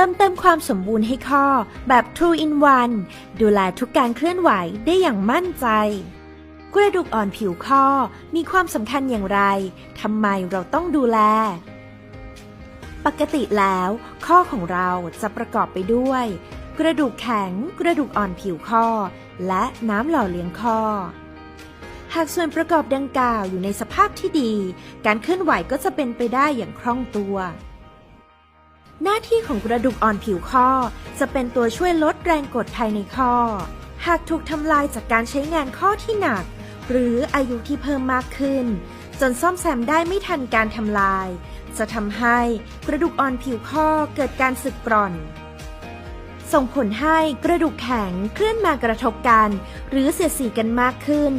ติมเต็มความสมบูรณ์ให้ข้อแบบ True in One ดูแลทุกการเคลื่อนไหวได้อย่างมั่นใจ กระดูกอ่อนผิวข้อมีความสำคัญอย่างไรทำไมเราต้องดูแล ปกติแล้ว ข้อของเราจะประกอบไปด้วย กระดูกแข็ง กระดูกอ่อนผิวข้อ และน้ำหล่อเลี้ยงข้อหากส่วนประกอบดังกล่าวอยู่ในสภาพที่ดี การเคลื่อนไหวก็จะเป็นไปได้อย่างคล่องตัว หน้าที่ของกระดูกอ่อนผิวข้อ จะเป็นตัวช่วยลดแรงกดภายในข้อ หากถูกทำลายจากการใช้งานข้อที่หนัก หรืออายุที่เพิ่มมากขึ้น จนซ่อมแซมได้ไม่ทันการทำลาย จะทำให้กระดูกอ่อนผิวข้อเกิดการสึกกร่อน ส่งผลให้กระดูกแข็งเคลื่อนมากระทบกัน หรือเสียดสีกันมากขึ้น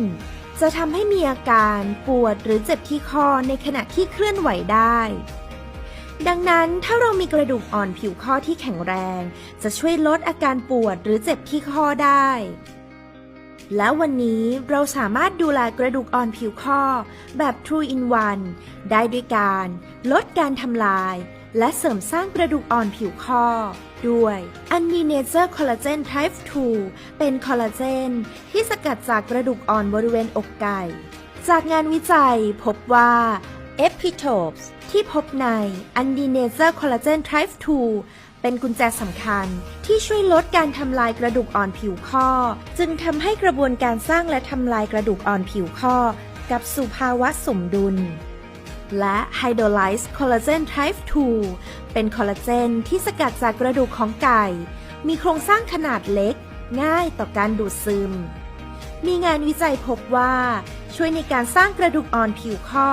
จะทำให้มีอาการปวดหรือเจ็บที่ข้อในขณะที่เคลื่อนไหวได้ ดังนั้นถ้าเรามีกระดูกอ่อนผิวข้อที่แข็งแรง จะช่วยลดอาการปวดหรือเจ็บที่ข้อได้ และวันนี้เราสามารถดูแลกระดูกอ่อนผิวข้อ แบบ True in One ได้ด้วยการลดการทำลาย และเสริมสร้างกระดูกอ่อนผิวข้อ ด้วย a n d i n a t u r e Collagen Type 2 เป็นคอลลาเจน ที่สกัดจากกระดูกอ่อนบริเวณอกไก่ จากงานวิจัยพบว่า Epitopes ที่พบใน a n d i n a t u r e Collagen Type 2เป็นกุญแจสำคัญที่ช่วยลดการทำลายกระดูกอ่อนผิวข้อ จึงทำให้กระบวนการสร้างและทำลายกระดูกอ่อนผิวข้อ กับสู่ภาวะสมดุล และ Hydrolyzed Collagen Type 2เป็นคอลลาเจนที่สกัดจากกระดูกของไก่ มีโครงสร้างขนาดเล็ก ง่ายต่อการดูดซึม มีงานวิจัยพบว่า ช่วยในการสร้างกระดูกอ่อนผิวข้อ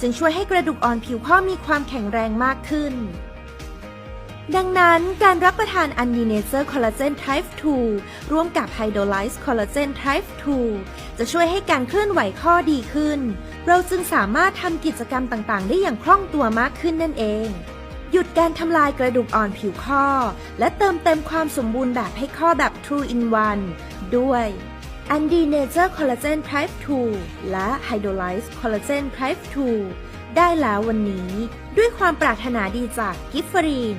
จึงช่วยให้กระดูกอ่อนผิวข้อมีความแข็งแรงมากขึ้น ดังนั้นการรับประทาน u n d i n a t u r e Collagen Type 2ร่วมกับ Hydrolyzed Collagen Type 2จะช่วยให้การเคลื่อนไหวข้อดีขึ้น เราจึงสามารถทำกิจกรรมต่างๆ ได้อย่างคล่องตัวมากขึ้นนั่นเองหยุดการทำลายกระดูกอ่อนผิวข้อ และเติมเต็มความสมบูรณ์แบบให้ข้อแบบ True in One ด้วย อันดีเนเจอร์คอลลาเจนไพร์2และไฮโดรไลซ์คอลลาเจนไพร์2ได้แล้ววันนี้ ด้วยความปรารถนาดีจากกิฟฟรีน